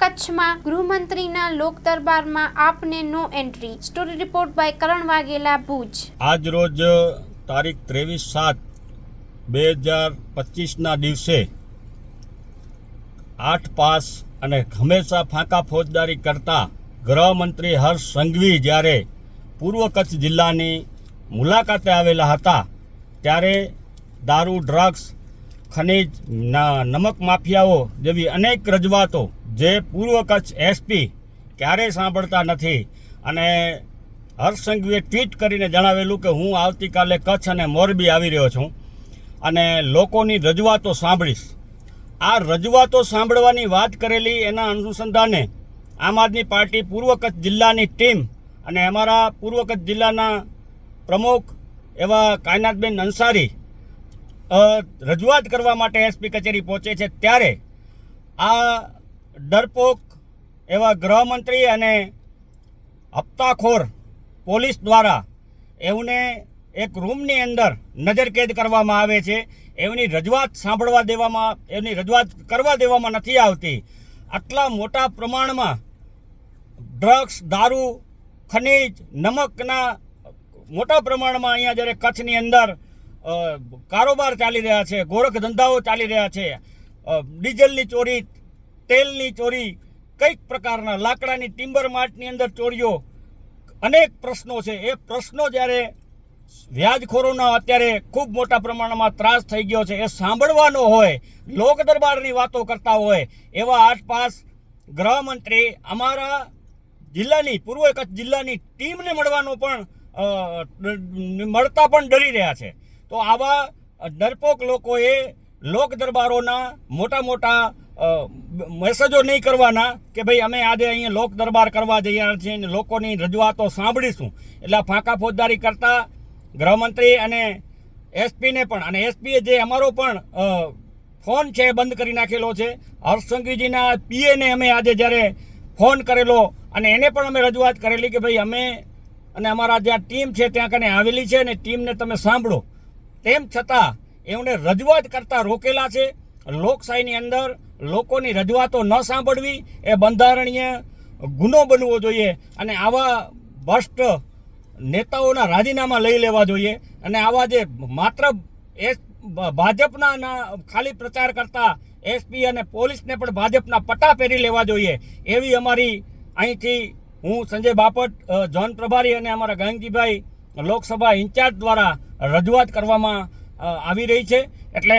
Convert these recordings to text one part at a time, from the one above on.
કચ્છમાં ગૃહમંત્રીના લોક દરબારમાં આપને no entry. Story report by Karan Vaghela, Bhuj. આજ રોજ તારીખ ત્રેવીસ સાત બે હજાર પચીસના દિવસે આઠ પાસ અને હંમેશા ફાંકા ફોજદારી કરતા ગૃહમંત્રી હર્ષ સંઘવી જ્યારે પૂર્વ કચ્છ જિલ્લાની મુલાકાતે આવેલા હતા, ત્યારે દારૂ, ડ્રગ્સ, ખનીજ નમક માફિયાઓ જેવી અનેક રજૂઆતો જે પૂર્વ કચ્છ એસપી ક્યારેય સાંભળતા નથી. અને હર્ષ સંઘવીએ ટ્વીટ કરીને જણાવેલું કે હું આવતીકાલે કચ્છ અને મોરબી આવી રહ્યો છું અને લોકોની રજૂઆતો સાંભળીશ. આ રજૂઆતો સાંભળવાની વાત કરેલી એના અનુસંધાને આમ આદમી પાર્ટી પૂર્વ કચ્છ જિલ્લાની ટીમ અને અમારા પૂર્વ કચ્છ જિલ્લાના પ્રમુખ એવા કાયનાથબેન અંસારી રજૂઆત કરવા માટે એસપી કચેરી પહોંચે છે ત્યારે આ ડરપોક એવા ગૃહમંત્રી અને હપ્તાખોર પોલીસ દ્વારા એમને એક રૂમની અંદર નજરકેદ કરવામાં આવે છે. એમની રજૂઆત સાંભળવા દેવામાં એમની રજૂઆત કરવા દેવામાં નથી આવતી. આટલા મોટા પ્રમાણમાં ડ્રગ્સ, દારૂ, ખનીજ, નમકના મોટા પ્રમાણમાં અહીંયા જ્યારે કચ્છની અંદર કારોબાર ચાલી રહ્યા છે ગોરખ ધંધાઓ ચાલી રહ્યા છે ડીઝલની ચોરી તેલની ચોરી કંઈક પ્રકારના લાકડાની ટિમ્બર માર્ટની અંદર ચોરીઓ. અનેક પ્રશ્નો છે. એ પ્રશ્નો જ્યારે વ્યાજખોરોના અત્યારે ખૂબ મોટા પ્રમાણમાં ત્રાસ થઈ ગયો છે. એ સાંભળવાનો હોય, લોક દરબારની વાતો કરતા હોય, એવા આસપાસ ગૃહમંત્રી અમારા જિલ્લાની, પૂર્વ કચ્છ જિલ્લાની ટીમને મળવાનો પણ મળતા પણ ડરી રહ્યા છે. તો આવા ડરપોક લોકોએ લોક દરબારોના મોટા મોટા મેસેજો નહીં કરવાના કે ભાઈ અમે આજે અહીંયા લોક દરબાર કરવા જઈ રહ્યા છીએ લોકોની રજૂઆતો સાંભળીશું. એટલે ફાંકા ફોજદારી કરતા ગૃહમંત્રી અને એસપીને પણ, અને એસપીએ જે અમારો પણ ફોન છે બંધ કરી નાખેલો છે. હર્ષ પીએને અમે આજે જ્યારે ફોન કરેલો અને એને પણ અમે રજૂઆત કરેલી કે ભાઈ અમે અને અમારા જ્યાં ટીમ છે ત્યાં કને આવેલી છે અને ટીમને તમે સાંભળો. તેમ છતાં એમણે રજૂઆત કરતાં રોકેલા છે. લોકશાહીની અંદર લોકોની રજૂઆતો ન સાંભળવી એ બંધારણીય ગુનો બનવો જોઈએ અને આવા ભ્રષ્ટ નેતાઓના રાજીનામા લઈ લેવા જોઈએ અને આવા જે માત્ર એસ ભાજપના ખાલી પ્રચાર કરતા એસપી અને પોલીસને પણ ભાજપના પટ્ટા પહેરી લેવા જોઈએ એવી અમારી અહીંથી હું સંજય બાપટ જોન પ્રભારી અને અમારા ગાંગજીભાઈ લોકસભા ઇન્ચાર્જ દ્વારા રજૂઆત કરવામાં આવી રહી છે. એટલે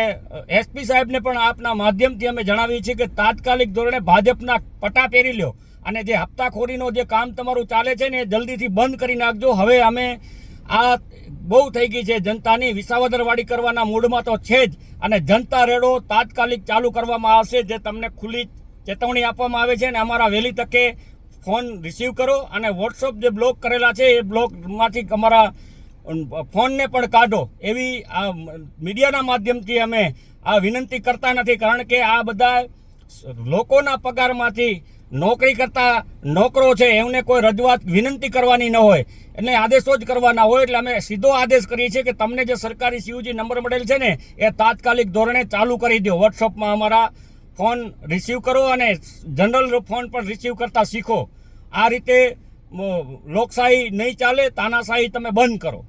એસપી સાહેબને પણ આપના માધ્યમથી અમે જણાવીએ છીએ કે તાત્કાલિક ધોરણે ભાજપના પટ્ટા પહેરી લ્યો. અને જે હપ્તાખોરીનો જે કામ તમારું ચાલે છે ને એ જલ્દીથી બંધ કરી નાખજો. હવે અમે આ બહુ થઈ ગઈ છે જનતાની વિસાવદરવાડી કરવાના મૂડમાં તો છે જ. અને જનતા રેડો તાત્કાલિક ચાલુ કરવામાં આવશે જે તમને ખુલ્લી ચેતવણી આપવામાં આવે છે અને અમારા વહેલી તકે ફોન રિસીવ કરો. અને વોટ્સઅપ જે બ્લોક કરેલા છે એ બ્લોકમાંથી અમારા ફોનને પણ કાઢો. એવી આ મીડિયાના માધ્યમથી અમે આ વિનંતી કરતા નથી, કારણ કે આ બધા લોકોના પગારમાંથી નોકરી કરતા નોકરો છે, એમને કોઈ રજૂઆત વિનંતી કરવાની ન હોય. એટલે આદેશો જ કરવાના હોય, એટલે અમે સીધો આદેશ કરીએ છીએ કે તમને જે સરકારી સીયુજી નંબર મળેલ છે ને, એ તાત્કાલિક ધોરણે ચાલુ કરી દો. વોટ્સઅપમાં અમારા ફોન રિસીવ કરો અને જનરલ ફોન પણ રિસીવ કરતા શીખો. આ રીતે લોકશાહી નહીં ચાલે તાનાશાહી તમે બંધ કરો.